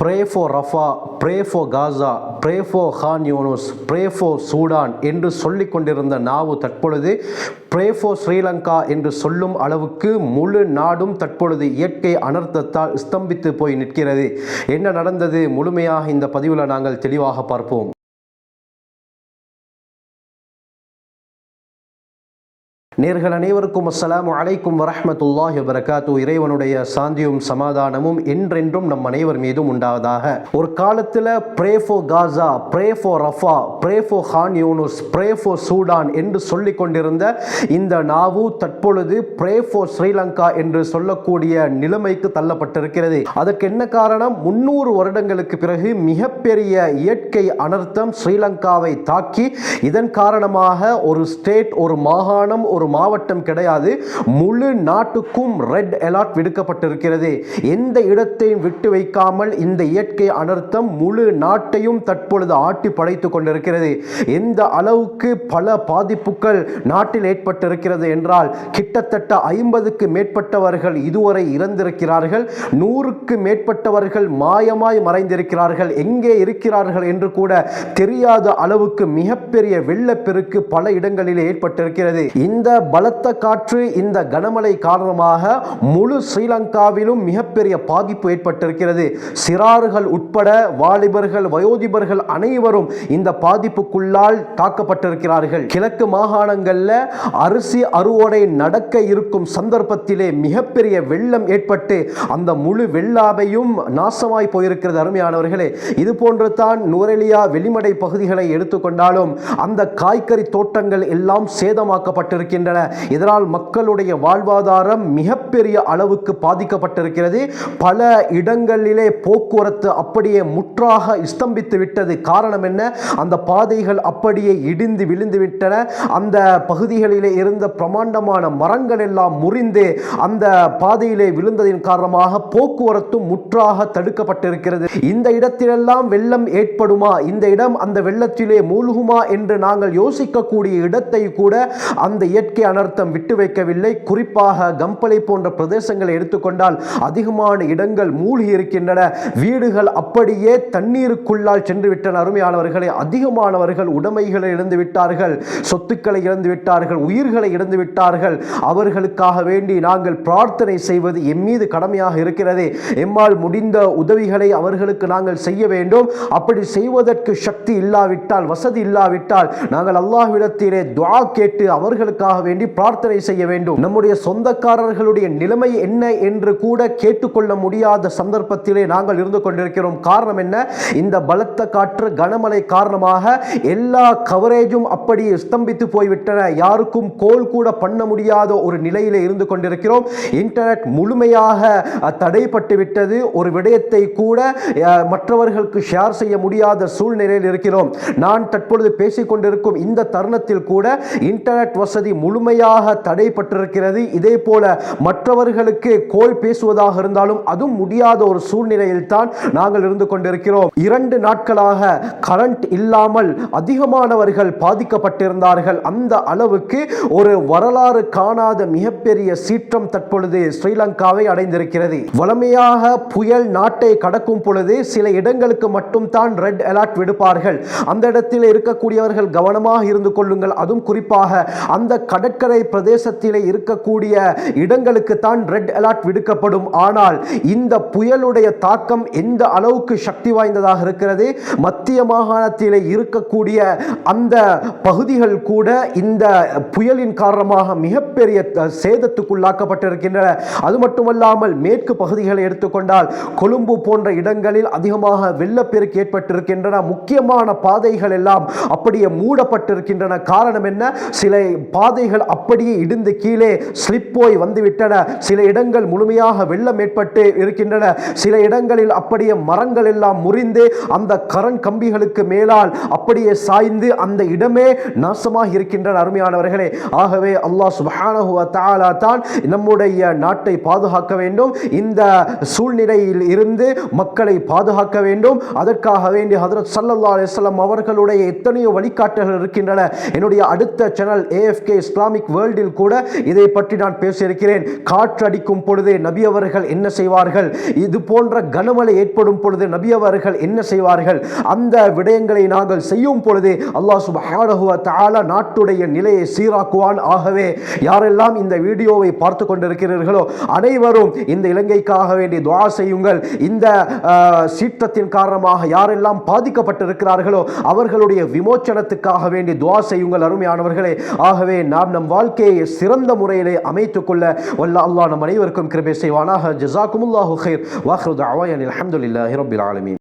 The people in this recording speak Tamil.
Pray for Rafah pray for Gaza pray for Khan Younis pray for Sudan என்று சொல்லிக் கொண்டிருந்த நாவு தற்பொழுது ப்ரே ஃபோர் ஸ்ரீலங்கா என்று சொல்லும் அளவுக்கு முழு நாடும் தற்பொழுது இயற்கை அனர்த்தத்தால் ஸ்தம்பித்து போய் நிற்கிறது. என்ன நடந்தது? முழுமையாக இந்த பதிவில் நாங்கள் தெளிவாக பார்ப்போம். நேர்கள் அனைவருக்கும் அஸ்ஸலாமு அலைக்கும் வரஹ்மத்துல்லாஹி வரகாத்து இறைவனுடைய சாந்தியும் சமாதானமும் என்றென்றும் நம் அனைவர் மீதும் உண்டாவதாக. ஒரு காலத்தில் pray for Gaza pray for Rafah pray for Khan Younis pray for Sudan என்று சொல்லிக் கொண்டிருந்த இந்த நாவு தற்பொழுது ப்ரே ஃபோ ஸ்ரீலங்கா என்று சொல்லக்கூடிய நிலைமைக்கு தள்ளப்பட்டிருக்கிறது. அதற்கு என்ன காரணம்? முன்னூறு வருடங்களுக்கு பிறகு மிகப்பெரிய இயற்கை அனர்த்தம் ஸ்ரீலங்காவை தாக்கி இதன் காரணமாக ஒரு ஸ்டேட் ஒரு மாகாணம் ஒரு ஒரு மாவட்டம் கிடையாது. முழு நாட்டுக்கும் ரெட் அலர்ட் விடுக்கப்பட்டிருக்கிறது. எந்த இடத்தையும் விட்டு வைக்காமல் இந்த இயற்கை அனர்த்தம் முழு நாட்டையும் தற்பொழுது ஆட்டி படைத்து கொண்டிருக்கிறது. எந்த அளவுக்கு பல பாதிப்புகள் நாட்டில் ஏற்பட்டிருக்கிறது என்றால் கிட்டத்தட்ட ஐம்பதுக்கு மேற்பட்டவர்கள் இதுவரை இறந்திருக்கிறார்கள். நூறுக்கு மேற்பட்டவர்கள் மாயமாய் மறைந்திருக்கிறார்கள். எங்கே இருக்கிறார்கள் என்று கூட தெரியாத அளவுக்கு மிகப்பெரிய வெள்ளப்பெருக்கு பல இடங்களில் ஏற்பட்டிருக்கிறது. இந்த பலத்த காற்று இந்த கனமழை காரணமாக முழு ஸ்ரீலங்காவிலும் மிகப்பெரிய பாதிப்பு ஏற்பட்டிருக்கிறது. சிறார்கள் உட்பட வாலிபர்கள் வயோதிபர்கள் அனைவரும் இந்த பாதிப்புக்குள்ளால் தாக்கப்பட்டிருக்கிறார்கள். கிழக்கு மாகாணங்களில் அரிசி அறுவடை நடக்க இருக்கும் சந்தர்ப்பத்திலே மிகப்பெரிய வெள்ளம் ஏற்பட்டு அந்த முழு வெள்ளாவையும் நாசமாய் போயிருக்கிறது அருமையானவர்களே. இது போன்று தான் நுரலியா வெளிமடை பகுதிகளை எடுத்துக்கொண்டாலும் அந்த காய்கறி தோட்டங்கள் எல்லாம் சேதமாக்கப்பட்டிருக்கின்றன. இதனால் மக்களுடைய வாழ்வாதாரம் மிகப்பெரிய அளவுக்கு பாதிக்கப்பட்டிருக்கிறது. பல இடங்களிலே போக்குவரத்து அப்படியே முற்றாக ஸ்தம்பித்து விட்டது. காரணம் என்ன? அந்த பாதைகள் அப்படியே இடிந்து விழுந்து விட்டன. அந்த பகுதிகளிலே இருந்த பிரமாண்டமான மரங்கள் எல்லாம் முறிந்து அந்த பாதையிலே விழுந்ததின் காரணமாக போக்குவரத்தும் முற்றாக தடுக்கப்பட்டிருக்கிறது. இந்த இடத்திலெல்லாம் வெள்ளம் ஏற்படுமா? இந்த இடம் அந்த வெள்ளத்திலே மூழ்குமா? என்று நாங்கள் யோசிக்கக்கூடிய இடத்தை கூட அந்த இயற்கை அனர்த்தம் விட்டு வைக்கவில்லை. குறிப்பாக கம்பளை போன்ற பிரதேசங்களை எடுத்துக்கொண்டால் அதிகமான இடங்கள் மூழ்கி இருக்கின்றன. வீடுகள் அப்படியே தண்ணீருக்குள்ளால் சென்று விட்டன அருமையானவர்களை அதிகமானவர்கள் உடைமைகளை இழந்து விட்டார்கள் சொத்துக்களை இழந்து விட்டார்கள் உயிர்களை இழந்து விட்டார்கள் அவர்களுக்காக வேண்டி நாங்கள் பிரார்த்தனை செய்வது எம் மீது கடமையாக இருக்கிறது. எம்மால் முடிந்த உதவிகளை அவர்களுக்கு நாங்கள் செய்ய வேண்டும். அப்படி செய்வதற்கு சக்தி இல்லாவிட்டால் வசதி இல்லாவிட்டால் நாங்கள் அல்லாஹ்விடத்திலே துவா கேட்டு அவர்களுக்காக வேண்டி பிரார்த்தனை செய்ய வேண்டும். நம்முடைய சொந்தக்காரர்களுடைய நிலைமை என்ன என்று கூட கேட்டுக்கொள்ள முடியாத சந்தர்ப்பத்திலே நாங்கள் இருந்து கொண்டிருக்கிறோம். காரணம் என்ன? இந்த பலத்த காற்று கனமழை காரணமாக எல்லா கவரேஜும் அப்படியே ஸ்தம்பித்து போய்விட்டன. யாருக்கும் கோல் கூட பண்ண முடியாத ஒரு நிலையிலே இருந்து கொண்டிருக்கிறோம். இன்டர்நெட் முழுமையாக தடைப்பட்டு விட்டது. ஒரு விடயத்தை கூட மற்றவர்களுக்கு ஷேர் செய்ய முடியாத சூழ்நிலையில் இருக்கிறோம். நான் தற்பொழுது பேசிக்கொண்டிருக்கும் இந்த தருணத்தில் கூட இன்டர்நெட் வசதி முழுமையாக தடைப்பட்டிருக்கிறது. இதே போல மற்றவர்களுக்கு கோல் பேசுவதாக இருந்தாலும் அதுவும் முடியாத ஒரு சூழ்நிலையில் தான் நாங்கள் இருந்து கொண்டிருக்கிறோம். இரண்டு நாட்களாக கரண்ட் இல்லாமல் அதிகமானவர்கள் பாதிக்கப்பட்டிருந்தார்கள். அந்த அளவுக்கு ஒரு வரலாறு காணாத மிகப்பெரிய சீற்றம் தற்பொழுது ஸ்ரீலங்காவை அடைந்திருக்கிறது. வளமையாக புயல் நாட்டை கடக்கும் பொழுது சில இடங்களுக்கு மட்டும் தான் ரெட் அலர்ட் விடுப்பார்கள். அந்த இடத்தில் இருக்கக்கூடியவர்கள் கவனமாக இருந்து கொள்ளுங்கள். அதுவும் குறிப்பாக அந்த கடற்கரை பிரதேசத்திலே இருக்கக்கூடிய இடங்களுக்கு தான் ரெட் அலர்ட் விடுக்கப்படும். ஆனால் இந்த புயலுடைய தாக்கம் எந்த அளவுக்கு சக்தி வாய்ந்ததாக இருக்கிறது? மத்திய மாகாணத்திலே இருக்கக்கூடிய அந்த பகுதிகள் கூட இந்த புயலின் காரணமாக மிகப்பெரிய சேதத்துக்குள்ளாக்கப்பட்டிருக்கின்றன. அது மட்டுமல்லாமல் மேற்கு பகுதிகளை எடுத்துக்கொண்டால் கொழும்பு போன்ற இடங்களில் அதிகமாக வெள்ளப்பெருக்கு ஏற்பட்டிருக்கின்றன. முக்கியமான பாதைகள் எல்லாம் அப்படியே மூடப்பட்டிருக்கின்றன. காரணம் என்ன? சில பாதைகள் அப்படியே இடிந்து கீழே ஸ்லிப் போய் வந்துவிட்டன. சில இடங்கள் முழுமையாக வெள்ளம் ஏற்பட்டு இருக்கின்றன. சில இடங்களில் அப்படியே மரங்கள் எல்லாம் முறிந்து அந்த கரண் கம்பிகளுக்கு மேலால் அப்படியே சாய்ந்து அந்த இடமே நாசமாக இருக்கின்றன அருமையானவர்களே. ஆகவே அல்லாஹ் சுப்ஹானஹு தாலா தான் நம்முடைய நாட்டை பாதுகாக்க வேண்டும். இந்த சூழ்நிலையில் இருந்து மக்களை பாதுகாக்க வேண்டும். அதற்காக வேண்டி ஹதரத் சல்லல்லா அலிஸ்லாம் அவர்களுடைய எத்தனையோ வழிகாட்டல்கள் இருக்கின்றன. என்னுடைய அடுத்த சேனல் ஏஎஃப்கே இஸ்லாமிக் வேர்ல்டில் கூட இதை பற்றி நான் பேசியிருக்கிறேன். காற்றடிக்கும் பொழுது நபி அவர்கள் என்ன செய்வார்கள்? இது போன்ற கனமழை ஏற்படும் பொழுது நபி அவர்கள் என்ன செய்வார்கள்? அந்த விடயங்களை நாங்கள் செய்யும் பொழுது அல்லாஹ் சுபஹானஹுவ வ நாட்டுடைய நிலையை சீராக்குவான் ஆகவே. யாரெல்லாம் இந்த வீடியோவை பார்த்து கொண்டிருக்கிறீர்களோ அனைவரும் இந்த இலங்கைக்காக வேண்டி துவா செய்யுங்கள். இந்த ஆஹ், சீற்றத்தின் காரணமாக யாரெல்லாம் பாதிக்கப்பட்டிருக்கிறார்களோ அவர்களுடைய விமோச்சனத்துக்காக வேண்டி துவா செய்யுங்கள் அருமையானவர்களே. ஆகவே நாம் நம் வாழ்க்கையை சிறந்த முறையிலே அமைத்துக் கொள்ள வல்ல அல்லா நம் அனைவருக்கும் கிருபை செய்வானாக. ஜஸாக்குமுல்லாஹு ஹைர் வாஹ்ரு தஅவாயன் அல்ஹம்துலில்லாஹி ரப்பில் ஆலமீன்.